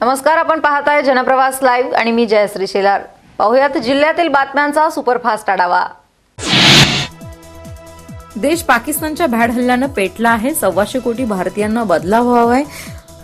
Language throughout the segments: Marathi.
नमस्कार आपण पाहताय जनप्रवास लाईव्ह आणि मी जयश्री शेलार. पाहुयात जिल्ह्यातील बातम्यांचा सुपरफास्ट आढावा. देश पाकिस्तानच्या भॅड हल्ल्यानं पेटला आहे सव्वाशे कोटी भारतीयांना बदलाव व्हावा आहे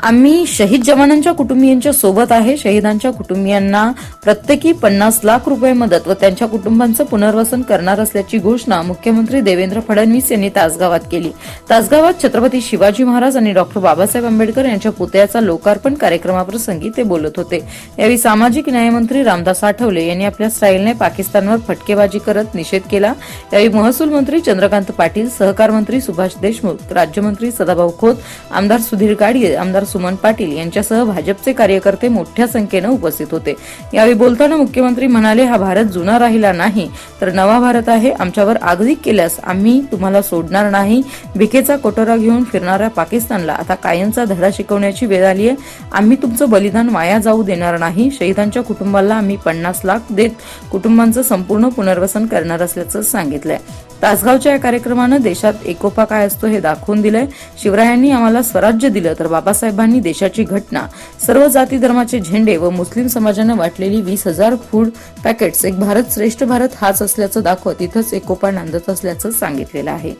आम्ही शहीद जवानांच्या कुटुंबियांच्या सोबत आहे. शहीदांच्या कुटुंबियांना प्रत्येकी पन्नास लाख रुपये मदत व त्यांच्या कुटुंबांचं पुनर्वसन करणार असल्याची घोषणा मुख्यमंत्री देवेंद्र फडणवीस यांनी तासगावात केली. तासगावात छत्रपती शिवाजी महाराज आणि डॉक्टर बाबासाहेब आंबेडकर यांच्या पुतळ्याचा लोकार्पण कार्यक्रमाप्रसंगी ते बोलत होते. यावेळी सामाजिक न्यायमंत्री रामदास आठवले यांनी आपल्या स्टाईलने पाकिस्तानवर फटकेबाजी करत निषेध केला. यावेळी महसूल मंत्री चंद्रकांत पाटील सहकार मंत्री सुभाष देशमुख राज्यमंत्री सदाभाऊ खोत आमदार सुधीर गाडगे आमदार सुमन पाटील यांच्यासह भाजपचे कार्यकर्ते मोठ्या संख्येनं उपस्थित होते. यावेळी बोलताना मुख्यमंत्री म्हणाले हा भारत जुना राहिला नाही तर नवा भारत आहे. आमच्यावर आगळीक केल्यास आम्ही तुम्हाला सोडणार नाही. भिकेचा कोटोरा घेऊन फिरणाऱ्या पाकिस्तानला आता कायमचा धडा शिकवण्याची वेळ आली आहे. आम्ही तुमचं बलिदान वाया जाऊ देणार नाही. शहीदांच्या कुटुंबाला आम्ही पन्नास लाख देत कुटुंबांचं संपूर्ण पुनर्वसन करणार असल्याचं सांगितलंय. तासगावच्या या कार्यक्रमानं देशात एकोपा काय असतो हे दाखवून दिलंय. शिवरायांनी आम्हाला स्वराज्य दिलं तर बाबासाहेब बाबासाहेबांनी देशाची घटना सर्व जाती धर्माचे झेंडे व मुस्लिम समाजानं वाटलेली वीस हजार फूड पॅकेट्स एक भारत श्रेष्ठ भारत हाच असल्याचं दाखवत इथंच एकोपा नांदत असल्याचं सांगितलेलं आहे.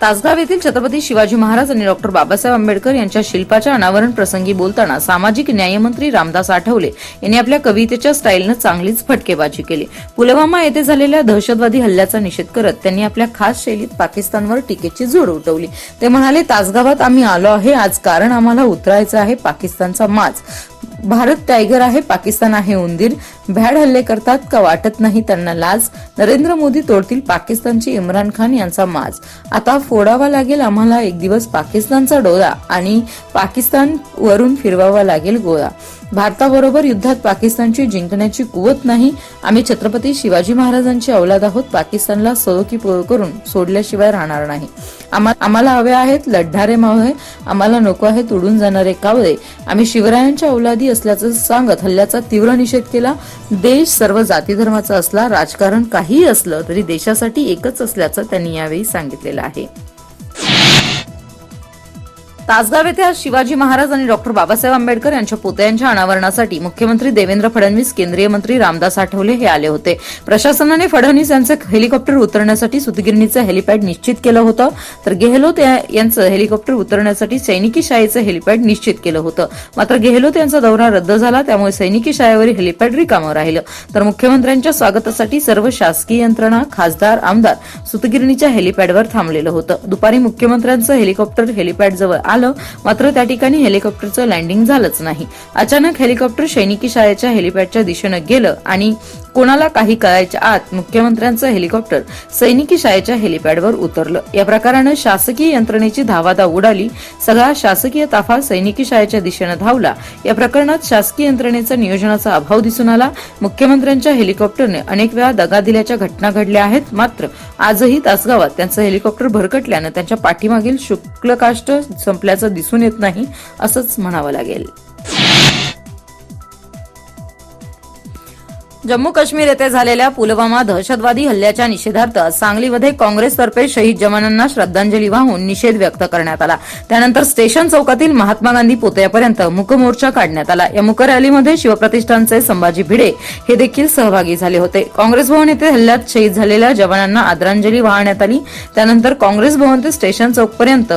तासगाव येथील छत्रपती शिवाजी महाराज आणि डॉक्टर बाबासाहेब आंबेडकर यांच्या शिल्पाच्या अनावरण प्रसंगी बोलताना सामाजिक न्यायमंत्री रामदास आठवले यांनी आपल्या कवितेच्या स्टाईलनं चांगलीच फटकेबाजी केली. पुलवामा येथे झालेल्या दहशतवादी हल्ल्याचा निषेध करत त्यांनी आपल्या खास शैलीत पाकिस्तानवर टीकेची जोड उठवली. ते म्हणाले तासगावात आम्ही आलो आहे. आज कारण आम्हाला उतरायचं आहे. पाकिस्तानचा माज भारत टायगर आहे पाकिस्तान आहे उंदीर. भॅड हल्ले करतात का वाटत नाही त्यांना लाज? नरेंद्र मोदी तोडतील पाकिस्तानची इम्रान खान यांचा माज. आता फोडावा लागेल आम्हाला एक दिवस पाकिस्तानचा डोळा आणि पाकिस्तान वरून फिरवावा लागेल गोळा. भारताबरोबर युद्धात पाकिस्तानची जिंकण्याची कुवत नाही. आम्ही छत्रपती शिवाजी महाराजांची औलाद आहोत. पाकिस्तानला सळोकी पळ करून सोडल्याशिवाय राहणार नाही. आम्हाला हवे आहेत लढणारे मावळे. आम्हाला नको आहेत उडून जाणारे कावळे. आम्ही शिवरायांच्या औलादी असल्याचं सांगत हल्ल्याचा तीव्र निषेध केला. देश सर्व जाती धर्माचा असला राजकारण काहीही असलं तरी देशासाठी एकच असल्याचं त्यांनी यावेळी सांगितलेलं आहे. तासगाव येथे आज शिवाजी महाराज आणि डॉक्टर बाबासाहेब आंबेडकर यांच्या पुतळ्यांच्या अनावरणासाठी मुख्यमंत्री देवेंद्र फडणवीस केंद्रीय मंत्री रामदास आठवले हे आले होते. प्रशासनाने फडणवीस यांचं हेलिकॉप्टर उतरण्यासाठी सुतगिरणीचं हेलिपॅड निश्चित केलं होतं. तर गेहलोत यांचं हेलिकॉप्टर उतरण्यासाठी सैनिकी शाळेचं हेलिपॅड निश्चित केलं होतं. मात्र गेहलोत यांचा दौरा रद्द झाला त्यामुळे सैनिकी शाळेवरील हेलिपॅड रिकामं राहिलं. तर मुख्यमंत्र्यांच्या स्वागतासाठी सर्व शासकीय यंत्रणा खासदार आमदार सुतगिरणीच्या हेलिपॅडवर थांबलेलं होतं. दुपारी मुख्यमंत्र्यांचं हेलिकॉप्टर हेलिपॅडजवळ आलं मात्र त्या ठिकाणी हेलिकॉप्टरचं लँडिंग झालंच नाही. अचानक हेलिकॉप्टर सैनिकी शाळेच्या हेलिपॅडच्या दिशेनं गेलं आणि कोणाला काही कळायच्या आत मुख्यमंत्र्यांचं हेलिकॉप्टर सैनिकी शाळेच्या हेलिपॅडवर उतरलं. या प्रकारानं शासकीय यंत्रणेची धावाधाव उडाली. सगळा शासकीय ताफा सैनिकी शाळेच्या दिशेनं धावला. या प्रकरणात शासकीय यंत्रणेचा नियोजनाचा अभाव दिसून आला. मुख्यमंत्र्यांच्या हेलिकॉप्टरने अनेक वेळा दगा दिल्याच्या घटना घडल्या आहेत. मात्र आजही तासगावात त्यांचं हेलिकॉप्टर भरकटल्यानं त्यांच्या पाठीमागील शुक्लकाष्ट संपल्याचं दिसून येत नाही असंच म्हणावं लागेल. जम्मू काश्मीर येथे झालेल्या पुलवामा दहशतवादी हल्ल्याच्या निषेधार्थ सांगलीमध्ये काँग्रेसतर्फे शहीद जवानांना श्रद्धांजली वाहून निषेध व्यक्त करण्यात आला. त्यानंतर स्टेशन चौकातील महात्मा गांधी पुतळ्यापर्यंत मुकमोर्चा काढण्यात आला. या मुक रॅलीमध्ये शिवप्रतिष्ठानचे संभाजी भिडे हे देखील सहभागी झाले होते. काँग्रेस भवन येथे हल्ल्यात शहीद झालेल्या जवानांना आदरांजली वाहण्यात आली. त्यानंतर काँग्रेस भवन ते स्टेशन चौकपर्यंत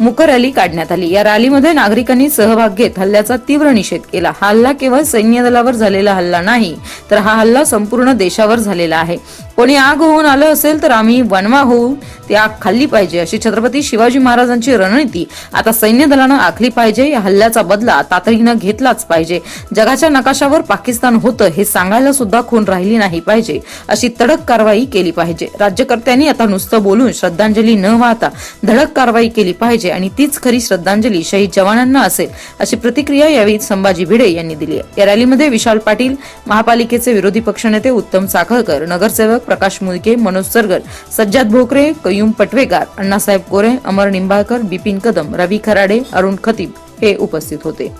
मुकर रॅली काढण्यात आली. या रॅलीमध्ये नागरिकांनी सहभाग घेत हल्ल्याचा तीव्र निषेध केला. हा हल्ला केवळ सैन्य दलावर झालेला हल्ला नाही तर हा हल्ला संपूर्ण देशावर झालेला आहे. कोणी आग होऊन आलं असेल तर आम्ही वनवा होऊन ती आग खाल्ली पाहिजे अशी छत्रपती शिवाजी महाराजांची रणनीती. आता सैन्य दलानं आखली पाहिजे. या हल्ल्याचा बदला तातडीनं घेतलाच पाहिजे. जगाच्या नकाशावर पाकिस्तान होतं हे सांगायला सुद्धा खून राहिली नाही पाहिजे. अशी तडक कारवाई केली पाहिजे. राज्यकर्त्यांनी आता नुसतं बोलून श्रद्धांजली न वाहता धडक कारवाई केली पाहिजे आणि तीच खरी श्रद्धांजली शहीद जवानांना असेल अशी प्रतिक्रिया यावेळी संभाजी भिडे यांनी दिली आहे. या रॅलीमध्ये विशाल पाटील महापालिकेचे विरोधी पक्षनेते उत्तम साखळकर नगरसेवक प्रकाश मुलके मनोज सरगर सज्जाद भोकरे कयूम पटवेगार अण्णासाहेब कोरे अमर निंबाळकर बिपिन कदम रवी खराडे अरुण खतीब हे उपस्थित होते.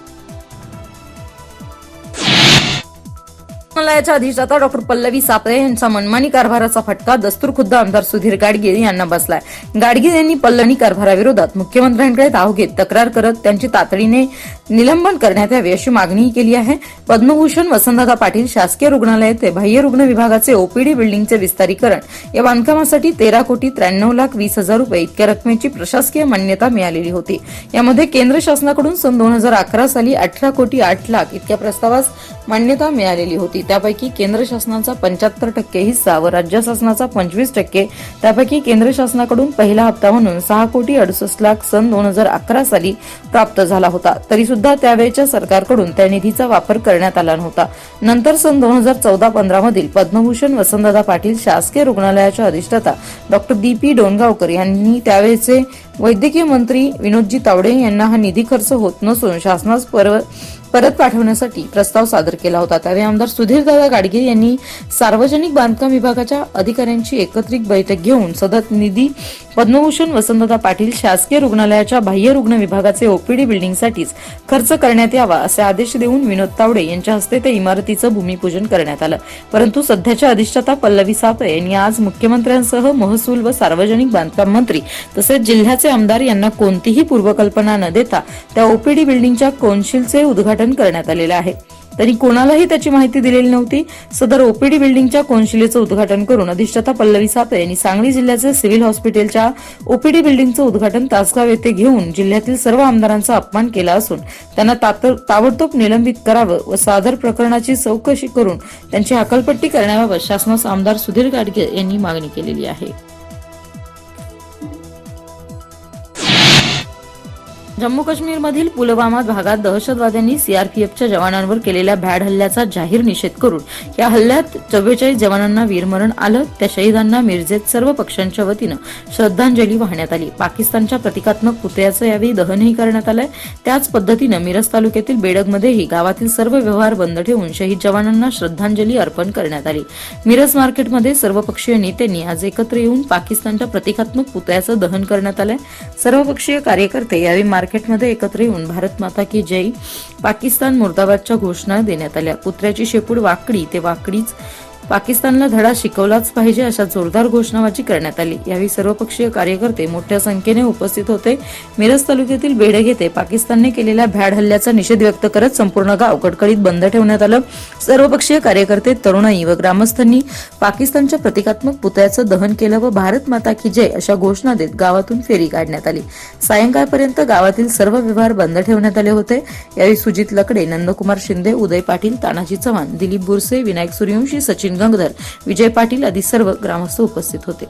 रुग्णालयाच्या अधिष्ठाता डॉक्टर पल्लवी सापळे यांचा मनमानी कारभाराचा फटका दस्तूर खुद्द आमदार सुधीर गाडगीळ यांना बसलाय. गाडगीळ यांनी पल्लवी कारभाराविरोधात मुख्यमंत्र्यांकडे धाव घेत तक्रार करत त्यांची तातडीने निलंबन करण्यात यावे अशी मागणीही केली आहे. पद्मभूषण वसंतदादा पाटील शासकीय रुग्णालय ते बाह्य रुग्ण विभागाचे ओपीडी बिल्डिंगचे विस्तारीकरण या बांधकामासाठी तेरा कोटी त्र्याण्णव लाख वीस हजार रुपये इतक्या रकमेची प्रशासकीय मान्यता मिळालेली होती. यामध्ये केंद्र शासनाकडून सन दोन हजार अकरा साली अठरा कोटी आठ लाख इतक्या प्रस्तावास मान्यता मिळालेली होती. त्यापैकी केंद्र शासनाचा पंच्याहत्तर टक्के हिस्सा व राज्य शासनाचा पंचवीस टक्के त्यापैकी केंद्र शासनाकडून पहिला हप्ता म्हणून सहा कोटी अडुसष्ट लाख सन दोन हजार अकरा साली प्राप्त झाला होता. तरी सुद्धा त्यावेळच्या सरकारकडून त्या निधीचा वापर करण्यात आला नव्हता. नंतर सन दोन हजार चौदा पंधरा मधील पद्मभूषण वसंतदादा पाटील शासकीय रुग्णालयाच्या अधिष्ठाता डॉक्टर डी पी डोणगावकर यांनी त्यावेळेचे वैद्यकीय मंत्री विनोदजी तावडे यांना हा निधी खर्च होत नसून शासनास परव परत पाठवण्यासाठी प्रस्ताव सादर केला होता. त्यावेळी आमदार सुधीरदादा गाडगीर यांनी सार्वजनिक बांधकाम विभागाच्या अधिकाऱ्यांची एकत्रित बैठक घेऊन सदत निधी पद्मभूषण वसंतदा पाटील शासकीय रुग्णालयाच्या बाह्य रुग्ण विभागाचे ओपीडी बिल्डिंगसाठीच खर्च करण्यात यावा असे आदेश देऊन विनोद तावडे यांच्या हस्ते त्या इमारतीचं भूमिपूजन करण्यात आलं. परंतु सध्याच्या अधिष्ठाता पल्लवी सापळे यांनी आज मुख्यमंत्र्यांसह महसूल व सार्वजनिक बांधकाम मंत्री तसेच जिल्ह्याचे आमदार यांना कोणतीही पूर्वकल्पना न देता त्या ओपीडी बिल्डिंगच्या कौन्सिलचे उद्घाटन करण्यात आलेलं आहे. तरी कोणालाही त्याची माहिती दिलेली नव्हती. सदर ओपीडी बिल्डिंगच्या कोनशिलेचं उद्घाटन करून अधिष्ठाता पल्लवी सापे यांनी सांगली जिल्ह्याचे सिव्हिल हॉस्पिटलच्या ओपीडी बिल्डिंगचं उद्घाटन तासगाव येथे घेऊन जिल्ह्यातील सर्व आमदारांचा अपमान केला असून त्यांना तात- ताबडतोब निलंबित करावं व सादर प्रकरणाची चौकशी करून त्यांची अकलपट्टी करण्याबाबत शासनास आमदार सुधीर गाडगे यांनी मागणी केलेली आहे. जम्मू काश्मीरमधील पुलवामा भागात दहशतवाद्यांनी सीआरपीएफच्या जवानांवर केलेल्या भ्याड हल्ल्याचा जाहीर निषेध करून या हल्ल्यात चव्वेचाळीस जवानांना वीरमरण आलं. त्या शहीदांना मिरजेत सर्व पक्षांच्या वतीनं श्रद्धांजली वाहण्यात आली. पाकिस्तानच्या प्रतिकात्मक पुतळ्याचं यावेळी दहनही करण्यात आलंय. त्याच पद्धतीनं मिरज तालुक्यातील बेडगमध्येही गावातील सर्व व्यवहार बंद ठेवून शहीद जवानांना श्रद्धांजली अर्पण करण्यात आली. मिरज मार्केटमध्ये सर्वपक्षीय नेत्यांनी आज एकत्र येऊन पाकिस्तानच्या प्रतिकात्मक पुतळ्याचं दहन करण्यात आलंय. सर्वपक्षीय कार्यकर्ते यावेळी मार्केटमध्ये एकत्र येऊन भारत माता की जय पाकिस्तान मुर्दाबादच्या घोषणा देण्यात आल्या. कुत्र्याची शेपूड वाकडी ते वाकडीच पाकिस्तानला धडा शिकवलाच पाहिजे अशा जोरदार घोषणाबाजी करण्यात आली. यावेळी सर्वपक्षीय कार्यकर्ते मोठ्या संख्येने उपस्थित होते. मिरज तालुक्यातील बेडग येथे पाकिस्तानने केलेल्या भ्याड हल्ल्याचा निषेध व्यक्त करत संपूर्ण गाव कडकडीत बंद ठेवण्यात आलं. सर्वपक्षीय कार्यकर्ते तरुणाई व ग्रामस्थांनी पाकिस्तानच्या प्रतिकात्मक पुतळ्याचं दहन केलं व भारत माता की जय अशा घोषणा देत गावातून फेरी काढण्यात आली. सायंकाळपर्यंत गावातील सर्व व्यवहार बंद ठेवण्यात आले होते. यावेळी सुजित लकडे नंदकुमार शिंदे उदय पाटील तानाजी चव्हाण दिलीप बुरसे विनायक सूर्यवंशी सचिन गंगधर विजय पाटील आदी सर्व ग्रामस्थ उपस्थित होते.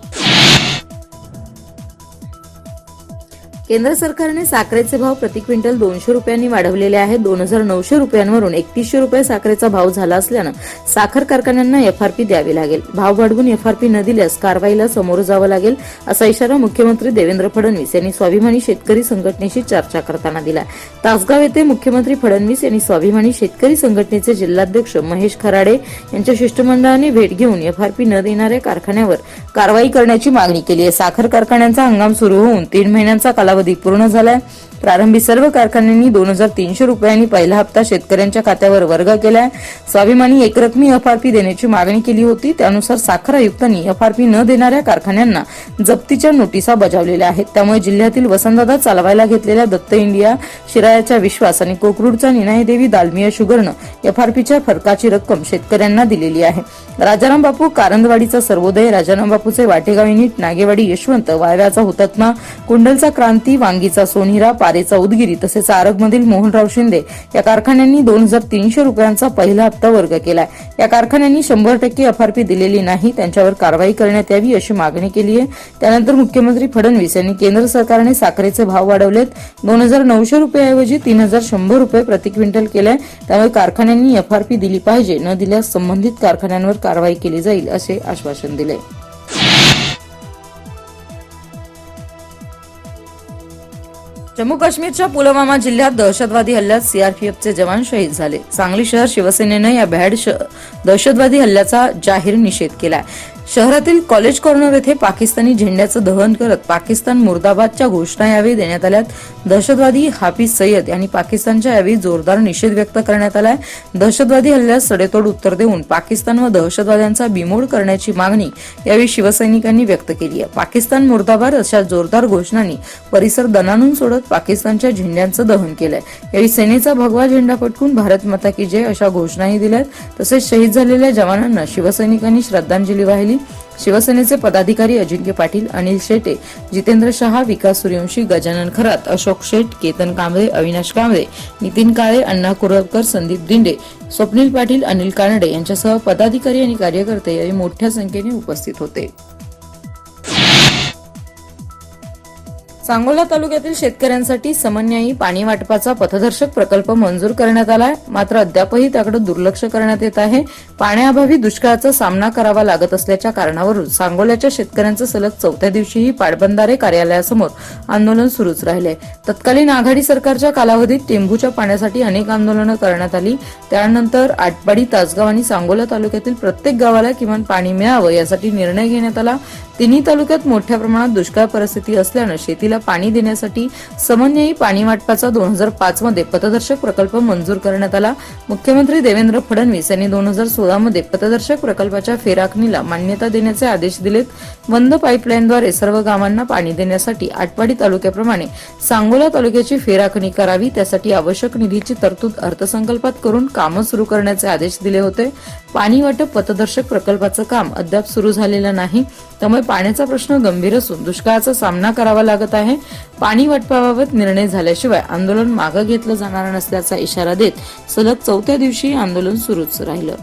केंद्र सरकारने साखरेचे भाव प्रति क्विंटल दोनशे रुपयांनी वाढवलेले आहेत. दोन हजार नऊशे रुपयांवरून एकतीसशे रुपये साखरेचा भाव झाला असल्यानं साखर कारखान्यांना एफआरपी द्यावी लागेल. भाव वाढवून एफआरपी न दिल्यास कारवाईला समोर जावं लागेल असा इशारा मुख्यमंत्री देवेंद्र फडणवीस यांनी स्वाभिमानी शेतकरी संघटनेशी चर्चा करताना दिला तासगाव येथे मुख्यमंत्री फडणवीस यांनी स्वाभिमानी शेतकरी संघटनेचे जिल्हाध्यक्ष महेश खराडे यांच्या शिष्टमंडळाने भेट घेऊन एफआरपी न देणाऱ्या कारखान्यावर कारवाई करण्याची मागणी केली आहे. साखर कारखान्यांचा हंगाम सुरू होऊन तीन महिन्यांचा कालावधी कालावधी पूर्ण झालाय. प्रारंभी सर्व कारखान्यांनी दोन हजार तीनशे रुपयांनी पहिला हप्ता शेतकऱ्यांच्या खात्यावर वर्ग केलाय. स्वाभिमानी एकरकमी एफआरपी देण्याची मागणी केली होती. त्यानुसार साखर आयुक्तांनी एफआरपी न देणाऱ्या कारखान्यांना जप्तीच्या नोटिसा बजावलेल्या आहेत. त्यामुळे जिल्ह्यातील वसंतदादा चालवायला घेतलेल्या दत्त इंडिया शिरायाचा विश्वास आणि कोकरूडचा निनायदेवी दालमिया शुगरनं एफआरपीच्या फरकाची रक्कम शेतकऱ्यांना दिलेली आहे. राजाराम बापू कारंदवाडीचा सर्वोदय राजाराम बापूचे वाटेगाव युनिट नागेवाडी यशवंत वाळव्याचा हुतात्मा कुंडलचा क्रांती वांगीचा सोनिरा पारेचा चौदगिरी तसेच आरगमधील मोहनराव शिंदे या कारखान्यांनी दोन हजार तीनशे रुपयांचा पहिला हप्ता वर्ग केलाय. या कारखान्यांनी शंभर टक्के एफआरपी दिलेली नाही. त्यांच्यावर कारवाई करण्यात यावी अशी मागणी केली आहे त्यानंतर मुख्यमंत्री फडणवीस यांनी केंद्र सरकारने साखरेचे भाव वाढवलेत. दोन हजार नऊशे रुपयाऐवजी तीन हजार शंभर रुपये प्रति क्विंटल केलाय. त्यामुळे कारखान्यांनी एफआरपी दिली पाहिजे. न दिल्यास संबंधित कारखान्यांवर कारवाई केली जाईल असे आश्वासन दिले जम्मू काश्मीरच्या पुलवामा जिल्ह्यात दहशतवादी हल्ल्यात सीआरपीएफचे जवान शहीद झाले. सांगली शहर शिवसेनेनं या भ्याड श- दहशतवादी हल्ल्याचा जाहीर निषेध केलाय. शहरातील कॉलेज कॉर्नर येथे पाकिस्तानी झेंड्याचं दहन करत पाकिस्तान मुर्दाबादच्या घोषणा यावेळी देण्यात आल्यात. दहशतवादी हाफिज सय्यद यांनी पाकिस्तानच्या यावेळी जोरदार निषेध व्यक्त करण्यात आलाय. दहशतवादी हल्ल्यास सडेतोड उत्तर देऊन पाकिस्तान व दहशतवाद्यांचा बिमोड करण्याची मागणी यावेळी शिवसैनिकांनी व्यक्त केली आहे. पाकिस्तान मुर्दाबाद अशा जोरदार घोषणांनी परिसर दणानून सोडत पाकिस्तानच्या झेंड्यांचं दहन केलंय. यावेळी सेनेचा भगवा झेंडा पटकून भारत माता की जय अशा घोषणाही दिल्यात. तसेच शहीद झालेल्या जवानांना शिवसैनिकांनी श्रद्धांजली वाहिली. शिवसेनेचे पदाधिकारी अजिंक्य पाटील अनिल शेटे जितेंद्र शहा विकास सूर्यवंशी गजानन खरात अशोक शेठ केतन कांबळे अविनाश कांबळे नितीन काळे अण्णा कुरवकर संदीप दिंडे स्वप्नील पाटील अनिल कानडे यांच्यासह पदाधिकारी आणि कार्यकर्ते यावेळी मोठ्या संख्येने उपस्थित होते. सांगोला तालुक्यातील शेतकऱ्यांसाठी समन्यायी पाणी वाटपाचा पथदर्शक प्रकल्प मंजूर करण्यात आलाय. मात्र अद्यापही त्याकडे दुर्लक्ष करण्यात येत आहे. पाण्याअभावी दुष्काळाचा सामना करावा लागत असल्याच्या कारणावरून सांगोल्याच्या शेतकऱ्यांचं सलग चौथ्या दिवशीही पाटबंधारे कार्यालयासमोर आंदोलन सुरूच राहिले. तत्कालीन आघाडी सरकारच्या कालावधीत टेंभूच्या पाण्यासाठी अनेक आंदोलनं करण्यात आली. त्यानंतर आटपाडी तासगाव आणि सांगोला तालुक्यातील प्रत्येक गावाला किमान पाणी मिळावं यासाठी निर्णय घेण्यात आला. तिन्ही तालुक्यात मोठ्या प्रमाणात दुष्काळ परिस्थिती असल्यानं शेतीला पाणी देण्यासाठी समन्वयी पाणी वाटपाचा दोन हजार पाच मध्ये पथदर्शक प्रकल्प मंजूर करण्यात आला. मुख्यमंत्री देवेंद्र फडणवीस यांनी दोन हजार सोळा मध्ये पथदर्शक प्रकल्पाच्या फेराखणीला मान्यता देण्याचे आदेश दिलेत. बंद पाईपलाईनद्वारे सर्व गावांना पाणी देण्यासाठी आटपाडी तालुक्याप्रमाणे सांगोला तालुक्याची फेराखणी करावी त्यासाठी आवश्यक निधीची तरतूद अर्थसंकल्पात करून कामं सुरू करण्याचे आदेश दिले होते. पाणी वाटप पथदर्शक प्रकल्पाचं काम अद्याप सुरू झालेलं नाही. त्यामुळे पाण्याचा प्रश्न गंभीर असून दुष्काळाचा सामना करावा लागत आहे. आहे. पाणी वाटपाबाबत निर्णय झाल्याशिवाय आंदोलन मागं घेतलं जाणार नसल्याचा इशारा देत सलग चौथ्या दिवशी आंदोलन सुरूच राहिलं.